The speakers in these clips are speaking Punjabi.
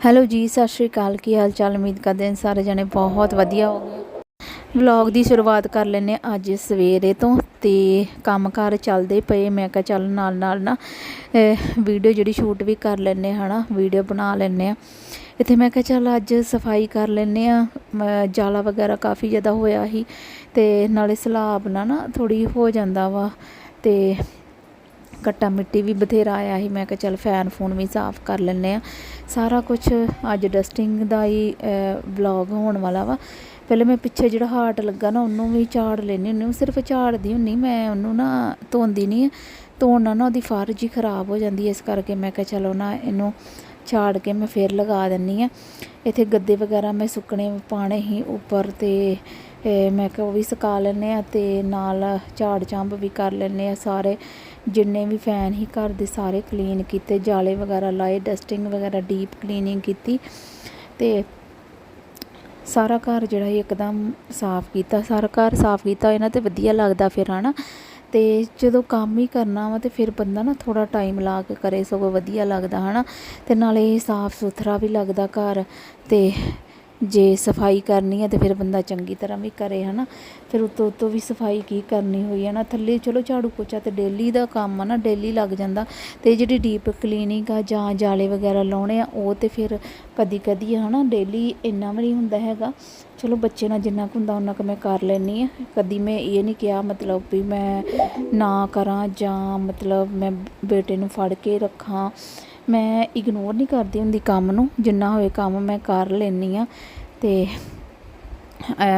ਹੈਲੋ ਜੀ, ਸਤਿ ਸ਼੍ਰੀ ਅਕਾਲ। ਕੀ ਹਾਲ ਚਾਲ? ਉਮੀਦ ਕਰਦੇ ਹਾਂ ਸਾਰੇ ਜਣੇ ਬਹੁਤ ਵਧੀਆ ਹੋਗੇ ਵਲੌਗ ਦੀ ਸ਼ੁਰੂਆਤ ਕਰ ਲੈਨੇ ਹਾਂ ਅੱਜ ਸਵੇਰੇ ਤੋਂ ਤੇ ਕੰਮਕਾਰ ਚੱਲਦੇ ਪਏ। ਮੈਂ ਕਿਹਾ ਚੱਲ ਨਾਲ ਨਾਲ ਨਾ ਵੀਡੀਓ ਜਿਹੜੀ ਸ਼ੂਟ ਵੀ ਕਰ ਲੈਨੇ ਹਾਂ, ਹਨਾ? ਵੀਡੀਓ ਬਣਾ ਲੈਨੇ ਆ ਇੱਥੇ ਮੈਂ ਕਿਹਾ ਚੱਲ ਅੱਜ ਸਫ਼ਾਈ ਕਰ ਲੈਨੇ ਆ ਜਾਲਾ ਵਗੈਰਾ ਕਾਫੀ ਜ਼ਿਆਦਾ ਹੋਇਆ ਸੀ ਤੇ ਨਾਲੇ ਸਲਾਬ ਨਾ ਨਾ ਥੋੜੀ ਹੋ ਜਾਂਦਾ ਵਾ ਤੇ ਕੱਟਾ ਮਿੱਟੀ ਵੀ ਬਥੇਰਾ ਆਇਆ ਸੀ। ਮੈਂ ਕਿਹਾ ਚੱਲ ਫੈਨ ਫੋਨ ਵੀ ਸਾਫ਼ ਕਰ ਲੈਂਦੇ ਆ ਸਾਰਾ ਕੁਝ ਅੱਜ ਡਸਟਿੰਗ ਦਾ ਹੀ ਵਲੌਗ ਹੋਣ ਵਾਲਾ ਵਾ। ਪਹਿਲੇ ਮੈਂ ਪਿੱਛੇ ਜਿਹੜਾ ਹਾਰਟ ਲੱਗਾ ਨਾ, ਉਹਨੂੰ ਵੀ ਝਾੜ ਲੈਣੀ ਹੁੰਦੀ ਉਹ ਸਿਰਫ ਝਾੜਦੀ ਹੁੰਨੀ ਮੈਂ ਉਹਨੂੰ ਨਾ ਧੋਂਦੀ ਨਹੀਂ ਧੋਣ ਨਾਲ ਨਾ ਉਹਦੀ ਫਰਜ ਹੀ ਖਰਾਬ ਹੋ ਜਾਂਦੀ ਹੈ। ਇਸ ਕਰਕੇ ਮੈਂ ਕਿਹਾ ਚਲੋ ਨਾ ਇਹਨੂੰ ਝਾੜ ਕੇ ਮੈਂ ਫੇਰ ਲਗਾ ਦਿੰਨੀ ਆ ਇੱਥੇ ਗੱਦੇ ਵਗੈਰਾ ਮੈਂ ਸੁੱਕਣੇ ਪਾਣੇ ਹੀ ਉੱਪਰ ਤੇ ਮੈਂ ਕਿਹਾ ਉਹ ਵੀ ਸੁਕਾ ਲੈਂਦੇ ਆ ਤੇ ਨਾਲ ਝਾੜ ਚੰਬ ਵੀ ਕਰ ਲੈਂਦੇ ਆ ਸਾਰੇ। ਜਿੰਨੇ ਵੀ ਫੈਨ ਹੀ ਘਰ ਦੇ ਸਾਰੇ ਕਲੀਨ ਕੀਤੇ, ਜਾਲੇ ਵਗੈਰਾ ਲਾਏ ਡਸਟਿੰਗ ਵਗੈਰਾ ਡੀਪ ਕਲੀਨਿੰਗ ਕੀਤੀ ਤੇ ਸਾਰਾ ਘਰ ਜਿਹੜਾ ਇੱਕਦਮ ਸਾਫ਼ ਕੀਤਾ। ਸਾਰਾ ਘਰ ਸਾਫ਼ ਕੀਤਾ, ਇਹਨਾਂ ਤੇ ਵਧੀਆ ਲੱਗਦਾ ਫਿਰ, ਹਨਾ? ਤੇ ਜਦੋਂ ਕੰਮ ਹੀ ਕਰਨਾ ਵਾ ਤੇ ਫਿਰ ਬੰਦਾ ਨਾ ਥੋੜਾ ਟਾਈਮ ਲਾ ਕੇ ਕਰੇ, ਸਗੋਂ ਵਧੀਆ ਲੱਗਦਾ, ਹਨਾ? ਤੇ ਨਾਲੇ ਸਾਫ਼ ਸੁਥਰਾ ਵੀ ਲੱਗਦਾ ਘਰ ਤੇ ਜੇ ਸਫ਼ਾਈ ਕਰਨੀ ਹੈ ਤੇ ਫਿਰ ਬੰਦਾ ਚੰਗੀ ਤਰ੍ਹਾਂ ਵੀ ਕਰੇ, ਹਨਾ। ਫਿਰ ਉਤੋਂ ਉਤੋਂ ਵੀ ਸਫ਼ਾਈ ਕੀ ਕਰਨੀ ਹੋਈ ਹੈ ਨਾ। ਥੱਲੇ ਚਲੋ ਝਾੜੂ ਪੋਚਾ ਤੇ ਡੇਲੀ ਦਾ ਕੰਮ ਆ ਨਾ, ਡੇਲੀ ਲੱਗ ਜਾਂਦਾ। ਤੇ ਜਿਹੜੀ ਡੀਪ ਕਲੀਨਿੰਗ ਆ ਜਾਂ ਜਾਲੇ ਵਗੈਰਾ ਲਾਉਣੇ ਆ, ਉਹ ਤੇ ਫਿਰ ਕਦੀ ਕਦੀ ਹਨਾ। ਡੇਲੀ ਇੰਨਾ ਵੀ ਨਹੀਂ ਹੁੰਦਾ ਹੈਗਾ। ਚਲੋ ਬੱਚੇ ਨਾਲ ਜਿੰਨਾ ਕੁ ਹੁੰਦਾ ਉਹਨਾਂ ਕੁ ਮੈਂ ਕਰ ਲੈਣੀ ਆ। ਕਦੀ ਮੈਂ ਇਹ ਨਹੀਂ ਕਿਹਾ ਮਤਲਬ ਵੀ ਮੈਂ ਨਾ ਕਰਾਂ ਜਾਂ ਮਤਲਬ ਮੈਂ ਬੇਟੇ ਨੂੰ ਫੜ ਕੇ ਰੱਖਾਂ। ਮੈਂ ਇਗਨੋਰ ਨਹੀਂ ਕਰਦੀ ਹੁੰਦੀ ਕੰਮ ਨੂੰ, ਜਿੰਨਾ ਹੋਏ ਕੰਮ ਮੈਂ ਕਰ ਲੈਂਦੀ ਆ ਤੇ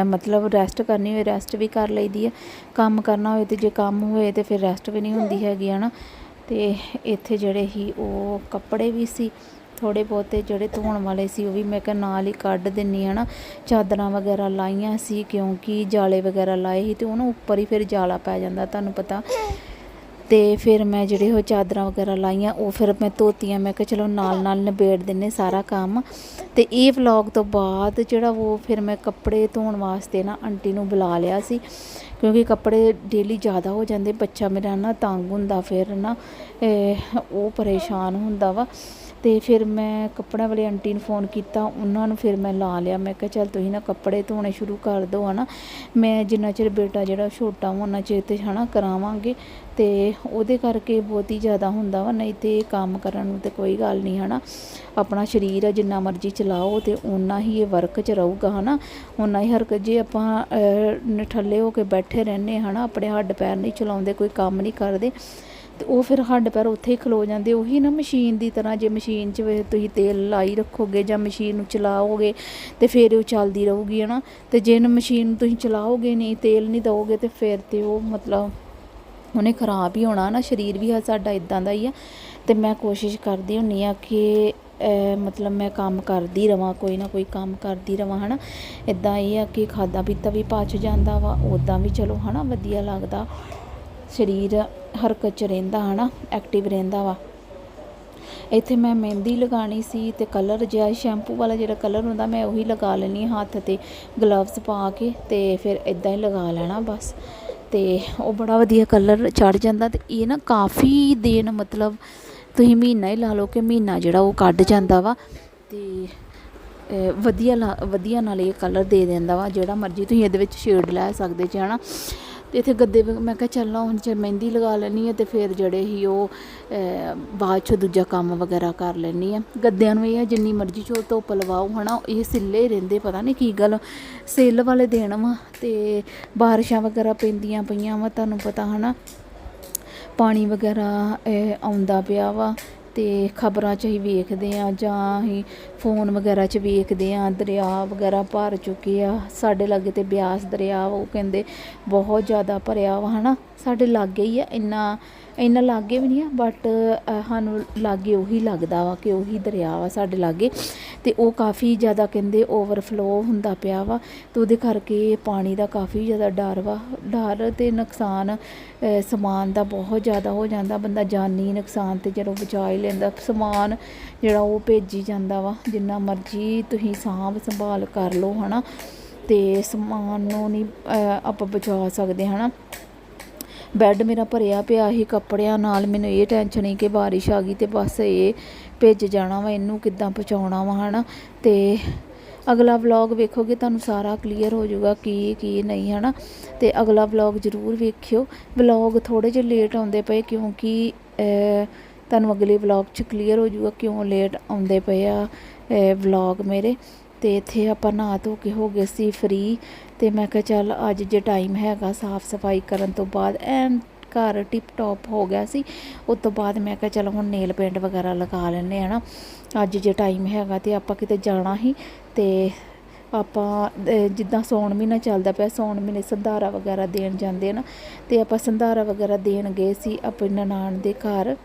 ਮਤਲਬ ਰੈਸਟ ਕਰਨੀ ਹੋਏ ਰੈਸਟ ਵੀ ਕਰ ਲਈਦੀ ਆ। ਕੰਮ ਕਰਨਾ ਹੋਏ ਤੇ ਜੇ ਕੰਮ ਹੋਏ ਤੇ ਫਿਰ ਰੈਸਟ ਵੀ ਨਹੀਂ ਹੁੰਦੀ ਹੈਗੀ, ਹਨਾ। ਤੇ ਇੱਥੇ ਜਿਹੜੇ ਹੀ ਉਹ ਕੱਪੜੇ ਵੀ ਸੀ ਥੋੜੇ ਬਹੁਤੇ ਜਿਹੜੇ ਧੋਣ ਵਾਲੇ ਸੀ ਉਹ ਵੀ ਮੈਂ ਕਿਹਾ ਨਾਲ ਹੀ ਕੱਢ ਦਿੰਨੀ ਨਾ ਚਾਦਰਾਂ ਵਗੈਰਾ ਲਾਈਆਂ ਸੀ ਕਿਉਂਕਿ ਜਾਲੇ ਵਗੈਰਾ ਲਾਏ ਸੀ ਤੇ ਉਹਨੂੰ ਉੱਪਰ ਹੀ ਫਿਰ ਜਾਲਾ ਪੈ ਜਾਂਦਾ, ਤੁਹਾਨੂੰ ਪਤਾ। ਤੇ ਫਿਰ ਮੈਂ ਜਿਹੜੇ ਉਹ ਚਾਦਰਾਂ ਵਗੈਰਾ ਲਾਈਆਂ, ਉਹ ਫਿਰ ਮੈਂ ਧੋਤੀਆਂ, ਮੈਂ ਕਿਹਾ ਚਲੋ ਨਾਲ ਨਾਲ ਨਿਬੇੜ ਦਿੰਨੇ ਸਾਰਾ ਕੰਮ। ਤੇ ਇਹ ਵਲੌਗ ਤੋਂ ਬਾਅਦ ਜਿਹੜਾ ਉਹ ਫਿਰ ਮੈਂ ਕੱਪੜੇ ਧੋਣ ਵਾਸਤੇ ਨਾ ਆਂਟੀ ਨੂੰ ਬੁਲਾ ਲਿਆ ਸੀ, ਕਿਉਂਕਿ ਕੱਪੜੇ ਡੇਲੀ ਜ਼ਿਆਦਾ ਹੋ ਜਾਂਦੇ, ਬੱਚਾ ਮੇਰਾ ਨਾ ਤੰਗ ਹੁੰਦਾ ਫਿਰ ਨਾ ਉਹ ਪਰੇਸ਼ਾਨ ਹੁੰਦਾ ਵਾ। ਅਤੇ ਫਿਰ ਮੈਂ ਕੱਪੜਿਆਂ ਵਾਲੇ ਆਂਟੀ ਨੂੰ ਫੋਨ ਕੀਤਾ, ਉਹਨਾਂ ਨੂੰ ਫਿਰ ਮੈਂ ਲਾ ਲਿਆ। ਮੈਂ ਕਿਹਾ, ਚੱਲ ਤੁਸੀਂ ਨਾ ਕੱਪੜੇ ਧੋਣੇ ਸ਼ੁਰੂ ਕਰ ਦਿਓ ਨਾ ਮੈਂ ਜਿੰਨਾ ਚਿਰ ਬੇਟਾ ਜਿਹੜਾ ਛੋਟਾ ਵਾ, ਉਹਨਾਂ ਚਿਰ ਤੇ ਨਾ ਕਰਾਵਾਂਗੇ। ਅਤੇ ਉਹਦੇ ਕਰਕੇ ਬਹੁਤ ਹੀ ਜ਼ਿਆਦਾ ਹੁੰਦਾ ਵਾ, ਨਹੀਂ ਤੇ ਕੰਮ ਕਰਨ ਨੂੰ ਤੇ ਕੋਈ ਗੱਲ ਨਹੀਂ ਹੈ ਨਾ ਆਪਣਾ ਸਰੀਰ ਹੈ ਜਿੰਨਾ ਮਰਜ਼ੀ ਚਲਾਓ ਤੇ ਓਨਾ ਹੀ ਇਹ ਵਰਕ 'ਚ ਰਹੂਗਾ ਹੈ ਨਾ ਓਨਾ ਹੀ ਹਰਕਤ ਜੇ ਆਪਾਂ ਨਠੱਲੇ ਹੋ ਕੇ ਬੈਠੇ ਰਹਿੰਦੇ ਹੈ ਨਾ ਆਪਣੇ ਹੱਡ ਪੈਰ ਨਹੀਂ ਚਲਾਉਂਦੇ, ਕੋਈ ਕੰਮ ਨਹੀਂ ਕਰਦੇ। ਤੇ ਉਹ ਫਿਰ ਹੱਡ ਪੈਰ ਉੱਥੇ ਹੀ ਖਲੋ ਜਾਂਦੇ, ਉਹੀ ਨਾ ਮਸ਼ੀਨ ਦੀ ਤਰ੍ਹਾਂ ਜੇ ਮਸ਼ੀਨ 'ਚ ਤੁਸੀਂ ਤੇਲ ਲਾਈ ਰੱਖੋਗੇ ਜਾਂ ਮਸ਼ੀਨ ਨੂੰ ਚਲਾਓਗੇ ਤੇ ਫਿਰ ਉਹ ਚੱਲਦੀ ਰਹੂਗੀ, ਹਨਾ? ਤੇ ਜੇ ਮਸ਼ੀਨ ਨੂੰ ਤੁਸੀਂ ਚਲਾਓਗੇ ਨਹੀਂ, ਤੇਲ ਨਹੀਂ ਦਓਗੇ ਤੇ ਫਿਰ ਤੇ ਉਹ ਮਤਲਬ ਉਹਨੇ ਖਰਾਬ ਹੀ ਹੋਣਾ ਨਾ ਸਰੀਰ ਵੀ ਸਾਡਾ ਇਦਾਂ ਦਾ ਹੀ ਆ। ਤੇ ਮੈਂ ਕੋਸ਼ਿਸ਼ ਕਰਦੀ ਹੁੰਨੀ ਆ ਕਿ ਮਤਲਬ ਮੈਂ ਕੰਮ ਕਰਦੀ ਰਵਾਂ, ਕੋਈ ਨਾ ਕੋਈ ਕੰਮ ਕਰਦੀ ਰਵਾਂ, ਹਨਾ? ਇਦਾਂ ਇਹ ਆ ਕਿ ਖਾਦਾ ਪੀਤਾ ਵੀ ਪਚ ਜਾਂਦਾ ਵਾ ਉਦਾਂ ਵੀ ਚਲੋ, ਹਨਾ? ਵਧੀਆ ਲੱਗਦਾ। ਸਰੀਰ ਹਰਕਤ 'ਚ ਰਹਿੰਦਾ ਹਨਾ ਐਕਟਿਵ ਰਹਿੰਦਾ ਵਾ। ਇੱਥੇ ਮੈਂ ਮਹਿੰਦੀ ਲਗਾਣੀ ਸੀ ਤੇ ਕਲਰ ਜਿਹਾ ਸ਼ੈਂਪੂ ਵਾਲਾ ਜਿਹੜਾ ਕਲਰ ਹੁੰਦਾ, ਮੈਂ ਉਹੀ ਲਗਾ ਲੈਣੀ ਹੱਥ ਤੇ ਗਲਵਸ ਪਾ ਕੇ ਤੇ ਫਿਰ ਇਦਾਂ ਹੀ ਲਗਾ ਲੈਣਾ ਬਸ। ਤੇ ਉਹ ਬੜਾ ਵਧੀਆ ਕਲਰ ਚੜ ਜਾਂਦਾ ਤੇ ਇਹ ਨਾ ਕਾਫੀ ਦਿਨ ਮਤਲਬ ਤੁਸੀਂ ਮਹੀਨਾ ਹੀ ਲਾ ਲਓ ਕਿ ਮਹੀਨਾ ਜਿਹੜਾ ਉਹ ਕੱਢ ਜਾਂਦਾ ਵਾ ਤੇ ਵਧੀਆ ਵਧੀਆ ਨਾਲ ਇਹ ਕਲਰ ਦੇ ਦਿੰਦਾ ਵਾ, ਜਿਹੜਾ ਮਰਜ਼ੀ ਤੁਸੀਂ ਇਹਦੇ ਵਿੱਚ ਸ਼ੇਡ ਲੈ ਸਕਦੇ ਜੇ ਹਨਾ। ਤੇ ਇੱਥੇ ਗੱਦੇ ਮੈਂ ਕਿਹਾ ਚੱਲਣਾ ਹੁਣ ਜੇ ਮਹਿੰਦੀ ਲਗਾ ਲੈਣੀ ਹੈ ਤੇ ਫਿਰ ਜਿਹੜੇ ਹੀ ਉਹ ਬਾਅਦ ਚ ਦੂਜਾ ਕੰਮ ਵਗੈਰਾ ਕਰ ਲੈਣੀ ਆ ਗੱਦਿਆਂ ਨੂੰ ਇਹ ਹੈ ਜਿੰਨੀ ਮਰਜ਼ੀ ਚੋ ਧੁੱਪ ਲਵਾਓ, ਹਨਾ, ਇਹ ਸਿੱਲੇ ਰਹਿੰਦੇ, ਪਤਾ ਨਹੀਂ ਕੀ ਗੱਲ। ਸੇਲ ਵਾਲੇ ਦੇਣ ਵਾ ਤੇ ਬਾਰਿਸ਼ਾਂ ਵਗੈਰਾ ਪੈਂਦੀਆਂ ਪਈਆਂ ਵਾ, ਤੁਹਾਨੂੰ ਪਤਾ, ਹਨਾ। ਪਾਣੀ ਵਗੈਰਾ ਆਉਂਦਾ ਪਿਆ ਵਾ ਅਤੇ ਖਬਰਾਂ 'ਚ ਹੀ ਵੇਖਦੇ ਹਾਂ ਜਾਂ ਅਸੀਂ ਫੋਨ ਵਗੈਰਾ 'ਚ ਵੇਖਦੇ ਹਾਂ ਦਰਿਆ ਵਗੈਰਾ ਭਰ ਚੁੱਕੇ ਆ, ਸਾਡੇ ਲਾਗੇ ਤਾਂ ਬਿਆਸ ਦਰਿਆ, ਉਹ ਕਹਿੰਦੇ ਬਹੁਤ ਜ਼ਿਆਦਾ ਭਰਿਆ ਵਾ ਹੈ ਨਾ ਸਾਡੇ ਲਾਗੇ ਹੀ ਆ, ਇੰਨਾ ਇੰਨਾ ਲਾਗੇ ਵੀ ਨਹੀਂ ਆ ਬਟ ਸਾਨੂੰ ਲਾਗੇ ਉਹੀ ਲੱਗਦਾ ਵਾ ਕਿ ਉਹੀ ਦਰਿਆ ਵਾ ਸਾਡੇ ਲਾਗੇ ਤੇ ਉਹ ਕਾਫੀ ਜ਼ਿਆਦਾ ਕਹਿੰਦੇ ਓਵਰਫਲੋ ਹੁੰਦਾ ਪਿਆ ਵਾ ਤੇ ਉਹਦੇ ਕਰਕੇ ਪਾਣੀ ਦਾ ਕਾਫੀ ਜ਼ਿਆਦਾ ਡਰ ਵਾ। ਡਰ ਤੇ ਨੁਕਸਾਨ ਸਮਾਨ ਦਾ ਬਹੁਤ ਜ਼ਿਆਦਾ ਹੋ ਜਾਂਦਾ, ਬੰਦਾ ਜਾਨੀ ਨੁਕਸਾਨ ਤੇ ਜਦੋਂ ਬਚਾ ਹੀ ਲੈਂਦਾ, ਸਮਾਨ ਜਿਹੜਾ ਉਹ ਭੇਜੀ ਜਾਂਦਾ ਵਾ, ਜਿੰਨਾ ਮਰਜ਼ੀ ਤੁਸੀਂ ਸਾਂਭ ਸੰਭਾਲ ਕਰ ਲਓ, ਹਨਾ, ਤੇ ਸਮਾਨ ਨੂੰ ਨਹੀਂ ਆਪਾਂ ਬਚਾ ਸਕਦੇ, ਹਨਾ। ਬੈੱਡ ਮੇਰਾ ਭਰਿਆ ਪਿਆ ਸੀ ਕੱਪੜਿਆਂ ਨਾਲ। ਮੈਨੂੰ ਇਹ ਟੈਨਸ਼ਨ ਨਹੀਂ ਕਿ ਬਾਰਿਸ਼ ਆ ਗਈ ਤੇ ਬਸ ਇਹ ਭਿੱਜ ਜਾਣਾ ਵਾ, ਇਹਨੂੰ ਕਿੱਦਾਂ ਪਹੁੰਚਾਉਣਾ ਵਾ, ਹਨਾ? ਤੇ ਅਗਲਾ ਵਲੌਗ ਵੇਖੋਗੇ ਤੁਹਾਨੂੰ ਸਾਰਾ ਕਲੀਅਰ ਹੋ ਜਾਊਗਾ ਕੀ ਕੀ ਨਹੀਂ, ਹਨਾ? ਤੇ ਅਗਲਾ ਵਲੌਗ ਜ਼ਰੂਰ ਵੇਖਿਓ। ਵਲੌਗ ਥੋੜੇ ਜਿਹਾ ਲੇਟ ਆਉਂਦੇ ਪਏ ਕਿਉਂਕਿ ਤੁਹਾਨੂੰ ਅਗਲੇ ਵਲੌਗ 'ਚ ਕਲੀਅਰ ਹੋ ਜਾਊਗਾ ਕਿਉਂ ਲੇਟ ਆਉਂਦੇ ਪਏ ਆ ਵਲੌਗ ਮੇਰੇ। ਤੇ ਇੱਥੇ ਆਪਾਂ ਨਹਾ ਧੋ ਕੇ ਹੋ ਗਏ ਸੀ ਫ੍ਰੀ ਤੇ ਮੈਂ ਕਿਹਾ ਚੱਲ ਅੱਜ ਜੇ ਟਾਈਮ ਹੈਗਾ ਸਾਫ਼ ਸਫ਼ਾਈ ਕਰਨ ਤੋਂ ਬਾਅਦ, ਐਨ ਘਰ ਟਿਪ ਟੌਪ ਹੋ ਗਿਆ ਸੀ। ਉਸ ਤੋਂ ਬਾਅਦ ਮੈਂ ਕਿਹਾ ਚਲ ਹੁਣ ਨੇਲ ਪੇਂਟ ਵਗੈਰਾ ਲਗਾ ਲੈਂਦੇ ਆ ਨਾ। ਅੱਜ ਜੇ ਟਾਈਮ ਹੈਗਾ ਤੇ ਆਪਾਂ ਕਿਤੇ ਜਾਣਾ ਹੀ ਤੇ ਆਪਾਂ ਜਿੱਦਾਂ ਸੌਣ ਮਹੀਨਾ ਚੱਲਦਾ ਪਿਆ ਸੌਣ ਮਹੀਨੇ ਸੰਧਾਰਾ ਵਗੈਰਾ ਦੇਣ ਜਾਂਦੇ ਆ ਨਾ, ਤੇ ਆਪਾਂ ਸੰਧਾਰਾ ਵਗੈਰਾ ਦੇਣ ਗਏ ਸੀ ਆਪਣੇ ਨਨਾਣ ਦੇ ਘਰ।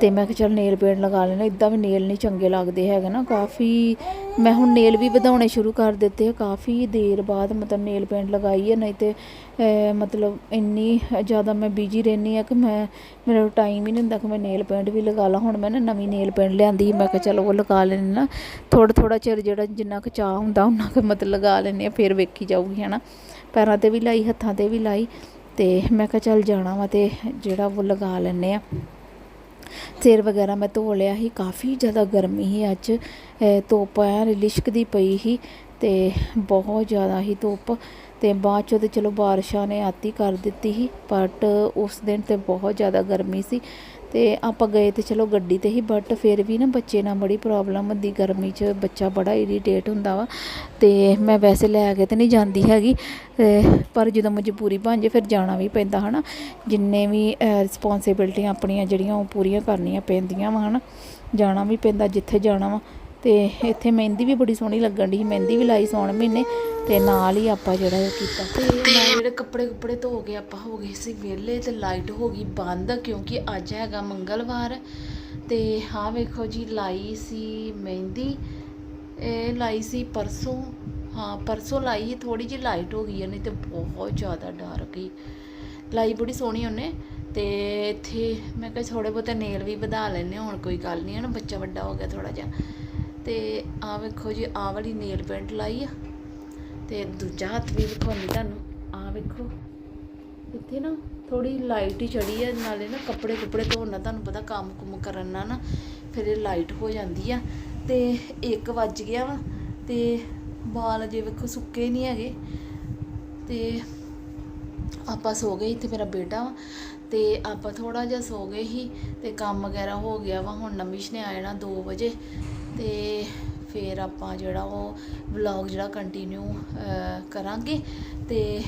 ਤੇ ਮੈਂ ਕਿਹਾ ਚਲ ਨੇਲ ਪੇਂਟ ਲਗਾ ਲੈਣਾ ਇਦਾਂ ਵੀ ਨੇਲ ਨਹੀਂ ਚੰਗੇ ਲੱਗਦੇ ਹੈਗੇ ਨਾ। ਕਾਫੀ ਮੈਂ ਹੁਣ ਨੇਲ ਵੀ ਵਧਾਉਣੇ ਸ਼ੁਰੂ ਕਰ ਦਿੱਤੇ ਆ। ਕਾਫੀ ਦੇਰ ਬਾਅਦ ਮਤਲਬ ਨੇਲ ਪੇਂਟ ਲਗਾਈ ਹੈ ਨਹੀਂ ਤੇ ਮਤਲਬ ਇੰਨੀ ਜ਼ਿਆਦਾ ਮੈਂ ਬਿਜ਼ੀ ਰਹਿੰਦੀ ਆ ਕਿ ਮੈਂ ਮੇਰਾ ਟਾਈਮ ਹੀ ਨਹੀਂ ਹੁੰਦਾ ਕਿ ਮੈਂ ਨੇਲ ਪੇਂਟ ਵੀ ਲਗਾ ਲਾਂ। ਹੁਣ ਮੈਂ ਨਾ ਨਵੀਂ ਨੇਲ ਪੇਂਟ ਲਿਆਂਦੀ ਮੈਂ ਕਿਹਾ ਚਲੋ ਉਹ ਲਗਾ ਲੈਣੀ ਨਾ ਥੋੜਾ ਥੋੜਾ ਚਿਰ ਜਿਹੜਾ ਜਿੰਨਾ ਕੁ ਚਾਹ ਹੁੰਦਾ, ਉਹਨਾਂ ਕੁ ਮਤਲਬ ਲਗਾ ਲੈਂਦੇ ਆ ਫਿਰ ਵੇਖੀ ਜਾਊਗੀ, ਹਨਾ। ਪੈਰਾਂ ਤੇ ਵੀ ਲਾਈ, ਹੱਥਾਂ ਤੇ ਵੀ ਲਾਈ। ਤੇ ਮੈਂ ਕਿਹਾ ਚੱਲ ਜਾਣਾ ਵਾ ਤੇ ਜਿਹੜਾ ਉਹ ਲਗਾ ਲੈਂਦੇ ਆ ਸਿਰ ਵਗੈਰਾ ਮੈਂ ਧੋ ਲਿਆ ਸੀ, ਕਾਫੀ ਜ਼ਿਆਦਾ ਗਰਮੀ ਸੀ ਅੱਜ। ਧੁੱਪ ਐਨ ਲਿਸ਼ਕਦੀ ਪਈ ਸੀ ਤੇ ਬਹੁਤ ਜ਼ਿਆਦਾ ਹੀ ਧੁੱਪ। ਤੇ ਬਾਅਦ ਚੋਂ ਤੇ ਚਲੋ ਬਾਰਿਸ਼ਾਂ ਨੇ ਆਤੀ ਕਰ ਦਿੱਤੀ ਸੀ ਬਟ ਉਸ ਦਿਨ ਤੇ ਬਹੁਤ ਜ਼ਿਆਦਾ ਗਰਮੀ ਸੀ। ਤੇ ਆਪਾਂ ਗਏ ਤੇ ਚਲੋ ਗੱਡੀ ਤੇ ਹੀ ਬਟ ਫਿਰ ਵੀ ਨਾ ਬੱਚੇ ਨਾਲ ਬੜੀ ਪ੍ਰੋਬਲਮ ਹੁੰਦੀ, ਗਰਮੀ 'ਚ ਬੱਚਾ ਬੜਾ ਇਰੀਟੇਟ ਹੁੰਦਾ ਵਾ। ਤੇ ਮੈਂ ਵੈਸੇ ਲੈ ਕੇ ਤੇ ਨਹੀਂ ਜਾਂਦੀ ਹੈਗੀ ਪਰ ਜਦੋਂ ਮਜਬੂਰੀ ਬਣ ਜੇ ਫਿਰ ਜਾਣਾ ਵੀ ਪੈਂਦਾ, ਹਨਾ। ਜਿੰਨੇ ਵੀ ਰਿਸਪੌਂਸਿਬਿਲਟੀਆਂ ਆਪਣੀਆਂ ਜਿਹੜੀਆਂ ਉਹ ਪੂਰੀਆਂ ਕਰਨੀਆਂ ਪੈਂਦੀਆਂ ਵਾ, ਹਨਾ। ਜਾਣਾ ਵੀ ਪੈਂਦਾ ਜਿੱਥੇ ਜਾਣਾ ਵਾ। ਤੇ ਇੱਥੇ ਮਹਿੰਦੀ ਵੀ ਬੜੀ ਸੋਹਣੀ ਲੱਗਣ ਦੀ ਮਹਿੰਦੀ ਵੀ ਲਾਈ ਸੌਣ ਮਹੀਨੇ ਤੇ ਨਾਲ ਹੀ ਆਪਾਂ ਜਿਹੜਾ ਇਹ ਕੀਤਾ। ਤੇ ਮੈਂ ਜਿਹੜੇ ਕੱਪੜੇ ਕੁੱਪੜੇ ਧੋ ਕੇ ਆਪਾਂ ਹੋ ਗਏ ਸੀ ਵਿਹਲੇ ਤੇ ਲਾਈਟ ਹੋ ਗਈ ਬੰਦ ਕਿਉਂਕਿ ਅੱਜ ਹੈਗਾ ਮੰਗਲਵਾਰ। ਤੇ ਹਾਂ ਵੇਖੋ ਜੀ, ਲਾਈ ਸੀ ਮਹਿੰਦੀ, ਇਹ ਲਾਈ ਸੀ ਪਰਸੋਂ। ਹਾਂ, ਪਰਸੋਂ ਲਾਈ ਸੀ ਥੋੜੀ ਜਿਹੀ ਲਾਈਟ ਹੋ ਗਈ ਹੈ ਨਹੀਂ ਤੇ ਬਹੁਤ ਜ਼ਿਆਦਾ ਡਾਰਕ ਹੀ ਲਾਈ ਬੜੀ ਸੋਹਣੀ ਉਹਨੇ ਤੇ ਇੱਥੇ ਮੈਂ ਕਿਹਾ ਥੋੜੇ ਬਹੁਤੇ ਨੇਲ ਵੀ ਵਧਾ ਲੈਨੇ ਹੁਣ ਕੋਈ ਗੱਲ ਨਹੀਂ ਹੈ ਨਾ, ਬੱਚਾ ਵੱਡਾ ਹੋ ਗਿਆ ਥੋੜਾ ਜਿਹਾ। ਤੇ ਆ ਵੇਖੋ ਜੀ, ਆਹ ਵਾਲੀ ਨੇਲ ਪੈਂਟ ਲਾਈ ਆ ਤੇ ਦੂਜਾ ਹੱਥ ਵੀ ਵਿਖਾਉਂਦੀ ਤੁਹਾਨੂੰ। ਆ ਵੇਖੋ, ਇੱਥੇ ਨਾ ਥੋੜੀ ਲਾਈਟ ਹੀ ਚੜੀ ਆ, ਨਾਲੇ ਨਾ ਕੱਪੜੇ ਕੁੱਪੜੇ ਧੋਣ ਨਾਲ ਤੁਹਾਨੂੰ ਪਤਾ ਕੰਮ ਕੁਮ ਕਰਨ ਨਾਲ ਨਾ ਫਿਰ ਇਹ ਲਾਈਟ ਹੋ ਜਾਂਦੀ ਆ। ਤੇ 1 ਵੱਜ ਗਿਆ ਵਾ ਤੇ ਵਾਲ ਅਜੇ ਵੇਖੋ ਸੁੱਕੇ ਨਹੀਂ ਹੈਗੇ। ਤੇ ਆਪਾਂ ਸੋ ਗਏ ਇੱਥੇ ਮੇਰਾ ਬੇਟਾ ਵਾ ਤੇ ਆਪਾਂ ਥੋੜਾ ਜਿਹਾ ਸੋ ਗਏ ਸੀ ਤੇ ਕੰਮ ਵਗੈਰਾ ਹੋ ਗਿਆ ਵਾ, ਹੁਣ ਨਮਿਸ਼ ਨੇ ਆ ਜਾਣਾ 2 ਵਜੇ। ਤੇ ਫਿਰ ਆਪਾਂ ਜਿਹੜਾ ਉਹ ਵਲੌਗ ਜਿਹੜਾ ਕੰਟੀਨਿਊ ਕਰਾਂਗੇ ਤੇ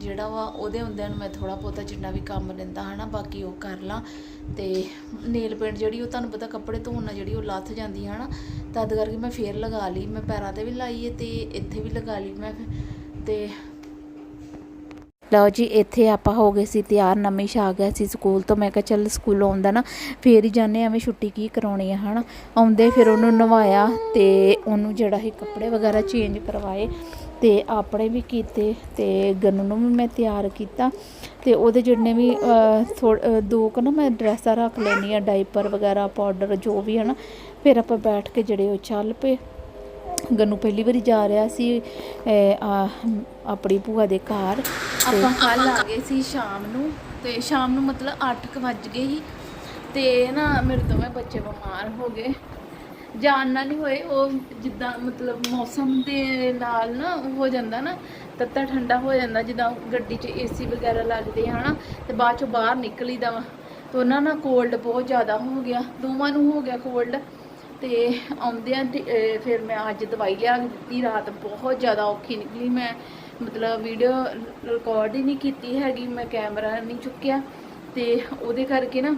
ਜਿਹੜਾ ਵਾ ਉਹਦੇ ਹੁੰਦਿਆਂ ਨੂੰ ਮੈਂ ਥੋੜਾ ਬਹੁਤਾ ਜਿੰਨਾ ਵੀ ਕੰਮ ਰਹਿੰਦਾ ਹਨਾ, ਬਾਕੀ ਉਹ ਕਰ ਲਾਂ। ਤੇ ਨੇਲ ਪੇਂਟ ਜਿਹੜੀ ਉਹ ਤੁਹਾਨੂੰ ਪਤਾ ਕੱਪੜੇ ਧੋਣ ਨਾਲ ਜਿਹੜੀ ਉਹ ਲੱਥ ਜਾਂਦੀ ਹੈ ਹਨਾ, ਤਦ ਕਰਕੇ ਮੈਂ ਫੇਰ ਲਗਾ ਲਈ, ਮੈਂ ਪੈਰਾਂ ਤੇ ਵੀ ਲਾਈ ਹੈ ਤੇ ਇੱਥੇ ਵੀ ਲਗਾ ਲਈ ਮੈਂ। ਤੇ ਲਓ ਜੀ, ਇੱਥੇ ਆਪਾਂ ਹੋ ਗਏ ਸੀ, ਤਿਆਰ ਨਮਿਸ਼ ਆ ਗਿਆ ਸੀ ਸਕੂਲ ਤੋਂ। ਮੈਂ ਕਿਹਾ ਚੱਲ ਸਕੂਲ ਆਉਂਦਾ ਨਾ, ਫੇਰ ਹੀ ਜਾਣੇ ਐਵੇਂ ਛੁੱਟੀ ਕੀ ਕਰਾਉਣੀ ਆ, ਹਨਾ? ਆਉਂਦੇ ਫਿਰ ਉਹਨੂੰ ਨਵਾਇਆ ਤੇ ਉਹਨੂੰ ਜਿਹੜਾ ਹੀ ਕੱਪੜੇ ਵਗੈਰਾ ਚੇਂਜ ਕਰਵਾਏ ਤੇ ਆਪਣੇ ਵੀ ਕੀਤੇ ਤੇ ਗਨੂ ਨੂੰ ਵੀ ਮੈਂ ਤਿਆਰ ਕੀਤਾ ਤੇ ਉਹਦੇ ਜਿੰਨੇ ਵੀ ਥੋੜ ਦੋ ਕੁ ਨਾ ਮੈਂ ਡਰੈਸਾਂ ਰੱਖ ਲੈਣੀ ਆ ਡਾਈਪਰ ਵਗੈਰਾ, ਪਾਊਡਰ ਜੋ ਵੀ, ਹਨਾ? ਫਿਰ ਆਪਾਂ ਬੈਠ ਕੇ ਜਿਹੜੇ ਉਹ ਚੱਲ ਪਏ। ਗਨੂ ਪਹਿਲੀ ਵਾਰੀ ਜਾ ਰਿਹਾ ਸੀ ਆਪਣੀ ਭੂਆ ਦੇ ਘਰ। ਆਪਾਂ ਕੱਲ ਆ ਗਏ ਸੀ ਸ਼ਾਮ ਨੂੰ, ਤੇ ਸ਼ਾਮ ਨੂੰ ਮਤਲਬ 8:00 ਵੱਜ ਗਏ ਸੀ। ਤੇ ਨਾ ਮੇਰੇ ਦੋਵੇਂ ਬੱਚੇ ਬਿਮਾਰ ਹੋ ਗਏ। ਜਾਣ ਨਾਲ ਨਹੀਂ ਹੋਏ, ਉਹ ਜਿੱਦਾਂ ਮਤਲਬ ਮੌਸਮ ਦੇ ਨਾਲ ਨਾ ਉਹ ਹੋ ਜਾਂਦਾ ਨਾ, ਤੱਤਾ ਠੰਡਾ ਹੋ ਜਾਂਦਾ, ਜਿੱਦਾਂ ਗੱਡੀ 'ਚ ਏਸੀ ਵਗੈਰਾ ਲੱਗਦੇ ਆ, ਹਨਾ। ਤੇ ਬਾਅਦ ਚੋਂ ਬਾਹਰ ਨਿਕਲੀਦਾ ਵਾ। ਤੇ ਉਹਨਾਂ ਨਾਲ ਕੋਲਡ ਬਹੁਤ ਜ਼ਿਆਦਾ ਹੋ ਗਿਆ, ਦੋਵਾਂ ਨੂੰ ਹੋ ਗਿਆ ਕੋਲਡ ਤੇ ਆਉਂਦਿਆਂ ਫਿਰ ਮੈਂ ਅੱਜ ਦਵਾਈ ਲਿਆ ਕੇ ਦਿੱਤੀ, ਰਾਤ ਬਹੁਤ ਜ਼ਿਆਦਾ ਔਖੀ ਨਿਕਲੀ। ਮੈਂ ਮਤਲਬ ਵੀਡੀਓ ਰਿਕਾਰਡ ਹੀ ਨਹੀਂ ਕੀਤੀ ਹੈਗੀ, ਮੈਂ ਕੈਮਰਾ ਨਹੀਂ ਚੁੱਕਿਆ। ਤੇ ਉਹਦੇ ਕਰਕੇ ਨਾ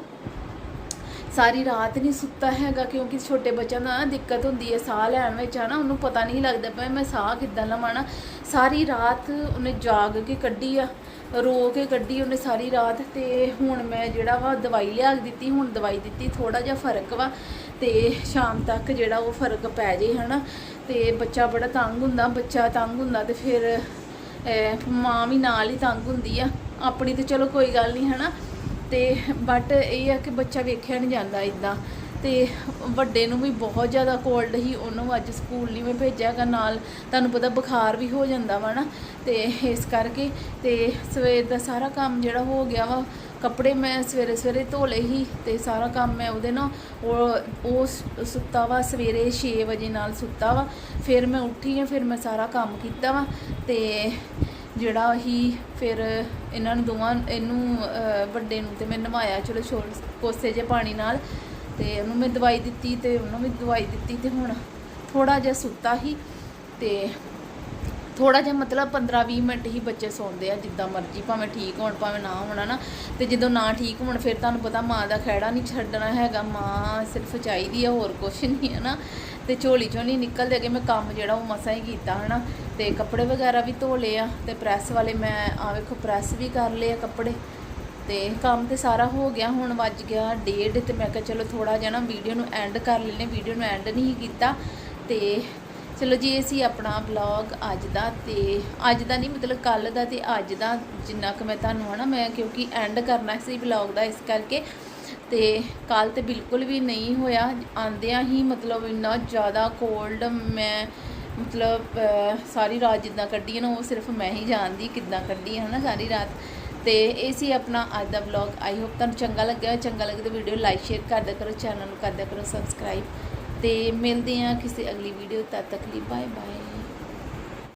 ਸਾਰੀ ਰਾਤ ਨਹੀਂ ਸੁੱਤਾ ਹੈਗਾ, ਕਿਉਂਕਿ ਛੋਟੇ ਬੱਚਿਆਂ ਦਾ ਦਿੱਕਤ ਹੁੰਦੀ ਹੈ, ਸਾਹ ਲੈਣ ਵਿੱਚ ਆ ਨਾ ਉਹਨੂੰ ਪਤਾ ਨਹੀਂ ਲੱਗਦਾ ਪਿਆ ਮੈਂ ਸਾਹ ਕਿੱਦਾਂ ਲਵਾਂ ਸਾਰੀ ਰਾਤ ਉਹਨੇ ਜਾਗ ਕੇ ਕੱਢੀ ਆ, ਰੋ ਕੇ ਕੱਢੀ ਉਹਨੇ ਸਾਰੀ ਰਾਤ ਤੇ ਹੁਣ ਮੈਂ ਜਿਹੜਾ ਵਾ ਦਵਾਈ ਲਿਆ ਕੇ ਦਿੱਤੀ, ਹੁਣ ਦਵਾਈ ਦਿੱਤੀ ਥੋੜਾ ਜਿਹਾ ਫ਼ਰਕ ਵਾ। ਤੇ ਸ਼ਾਮ ਤੱਕ ਜਿਹੜਾ ਉਹ ਫ਼ਰਕ ਪੈ ਜੇ, ਹਨਾ। ਤੇ ਬੱਚਾ ਬੜਾ ਤੰਗ ਹੁੰਦਾ, ਬੱਚਾ ਤੰਗ ਹੁੰਦਾ ਤੇ ਫਿਰ ਮਾਂ ਵੀ ਨਾਲ ਹੀ ਤੰਗ ਹੁੰਦੀ ਆ। ਆਪਣੀ ਤੇ ਚਲੋ ਕੋਈ ਗੱਲ ਨਹੀਂ, ਹਨਾ। ਤੇ ਬਟ ਇਹ ਆ ਕਿ ਬੱਚਾ ਵੇਖਿਆ ਨਹੀਂ ਜਾਂਦਾ ਇਦਾਂ ਤੇ ਵੱਡੇ ਨੂੰ ਵੀ ਬਹੁਤ ਜ਼ਿਆਦਾ ਕੋਲਡ ਹੀ ਉਹਨੂੰ ਅੱਜ ਸਕੂਲ ਨਹੀਂ ਮੈਂ ਭੇਜਿਆਗਾ ਨਾਲ ਤੁਹਾਨੂੰ ਪਤਾ ਬੁਖਾਰ ਵੀ ਹੋ ਜਾਂਦਾ ਵਾ ਨਾ ਤੇ ਇਸ ਕਰਕੇ ਤੇ ਸਵੇਰ ਦਾ ਸਾਰਾ ਕੰਮ ਜਿਹੜਾ ਹੋ ਗਿਆ ਵਾ ਕੱਪੜੇ ਮੈਂ ਸਵੇਰੇ ਸਵੇਰੇ ਧੋ ਲਏ ਸੀ ਤੇ ਸਾਰਾ ਕੰਮ ਮੈਂ ਉਹਦੇ ਨਾਲ, ਉਹ ਉਹ ਸੁੱਤਾ ਵਾ, ਸਵੇਰੇ 6 ਵਜੇ ਨਾਲ ਸੁੱਤਾ ਵਾ। ਫਿਰ ਮੈਂ ਉੱਠੀ ਆ, ਫਿਰ ਮੈਂ ਸਾਰਾ ਕੰਮ ਕੀਤਾ ਵਾ ਤੇ ਜਿਹੜਾ ਹੀ ਫਿਰ ਇਹਨਾਂ ਨੂੰ ਦੋਵਾਂ, ਇਹਨੂੰ ਵੱਡੇ ਨੂੰ ਤੇ ਮੈਂ ਨਵਾਇਆ, ਚਲੋ ਛੋਲ, ਕੋਸੇ ਜੇ ਪਾਣੀ ਨਾਲ ਤੇ ਉਹਨੂੰ ਮੈਂ ਦਵਾਈ ਦਿੱਤੀ ਤੇ ਉਹਨੂੰ ਵੀ ਦਵਾਈ ਦਿੱਤੀ ਤੇ ਹੁਣ ਥੋੜਾ ਜਿਹਾ ਸੁੱਤਾ ਹੀ ਤੇ ਥੋੜਾ ਜਿਹਾ ਮਤਲਬ 15-20 ਮਿੰਟ ਹੀ ਬੱਚੇ ਸੌਂਦੇ ਆ ਜਿੱਦਾਂ ਮਰਜ਼ੀ, ਭਾਵੇਂ ਠੀਕ ਹੋਣ, ਭਾਵੇਂ ਨਾ ਹੋਣਾ ਨਾ ਤੇ ਜਦੋਂ ਨਾ ਠੀਕ ਹੋਣ, ਫਿਰ ਤੁਹਾਨੂੰ ਪਤਾ ਮਾਂ ਦਾ ਖਹਿੜਾ ਨਹੀਂ ਛੱਡਣਾ ਹੈਗਾ। ਮਾਂ ਸਿਰਫ ਚਾਹੀਦੀ ਆ, ਹੋਰ ਕੁਛ ਨਹੀਂ ਹੈ ਨਾ ਤੇ ਝੋਲੀ ਚੋਂ ਨਹੀਂ ਨਿਕਲਦੇ ਅੱਗੇ ਮੈਂ ਕੰਮ ਜਿਹੜਾ ਉਹ ਮਸਾਂ ਹੀ ਕੀਤਾ, ਹਨਾ। ਤੇ ਕੱਪੜੇ ਵਗੈਰਾ ਵੀ ਧੋ ਲਏ ਆ। ਤੇ ਪ੍ਰੈਸ ਵਾਲੇ ਮੈਂ ਆ ਵੇਖੋ, ਪ੍ਰੈਸ ਵੀ ਕਰ ਲਏ ਆ ਕੱਪੜੇ। ਤੇ ਕੰਮ ਤੇ ਸਾਰਾ ਹੋ ਗਿਆ, ਹੁਣ ਵੱਜ ਗਿਆ ਡੇਢ। ਤੇ ਮੈਂ ਕਿਹਾ ਚਲੋ ਥੋੜਾ ਜਿਹਾ ਨਾ ਵੀਡੀਓ ਨੂੰ ਐਂਡ ਕਰ ਲੈਨੇ ਵੀਡੀਓ ਨੂੰ ਐਂਡ ਨਹੀਂ ਕੀਤਾ। ਤੇ ਚਲੋ ਜੀ ਇਹ ਸੀ ਆਪਣਾ ਵਲੌਗ ਅੱਜ ਦਾ ਤੇ ਅੱਜ ਦਾ ਨਹੀਂ, ਮਤਲਬ ਕੱਲ ਦਾ ਤੇ ਅੱਜ ਦਾ ਜਿੰਨਾ ਕੁ ਮੈਂ ਤੁਹਾਨੂੰ ਹਨਾ, ਮੈਂ ਕਿਉਂਕਿ ਐਂਡ ਕਰਨਾ ਸੀ ਵਲੌਗ ਦਾ ਇਸ ਕਰਕੇ ਤੇ ਕੱਲ ਤੇ ਬਿਲਕੁਲ ਵੀ ਨਹੀਂ ਹੋਇਆ। ਆਂਦਿਆਂ ਹੀ ਮਤਲਬ ਇੰਨਾ ਜ਼ਿਆਦਾ ਕੋਲਡ ਮੈਂ ਮਤਲਬ ਸਾਰੀ ਰਾਤ ਜਿੱਦਾਂ ਕੱਢੀ ਹੈ ਨਾ, ਉਹ ਸਿਰਫ ਮੈਂ ਹੀ ਜਾਣਦੀ ਕਿੱਦਾਂ ਕੱਢੀ ਹੈ ਨਾ ਸਾਰੀ ਰਾਤ। ਤੇ ਇਹ ਸੀ ਆਪਣਾ ਅੱਜ ਦਾ ਵਲੌਗ ਆਈ ਹੋਪ ਤੁਹਾਨੂੰ ਚੰਗਾ ਲੱਗਿਆ। ਚੰਗਾ ਲੱਗੇ ਤਾਂ ਵੀਡੀਓ ਲਾਈਕ ਸ਼ੇਅਰ ਕਰਦਾ ਕਰੋ ਚੈਨਲ ਨੂੰ ਕਰਦਾ ਕਰੋ ਸਬਸਕ੍ਰਾਈਬ ਤੇ ਮਿਲਦੇ ਹਾਂ ਕਿਸੇ ਅਗਲੀ ਵੀਡੀਓ ਤਦ ਤੱਕ ਲਈ ਬਾਏ ਬਾਏ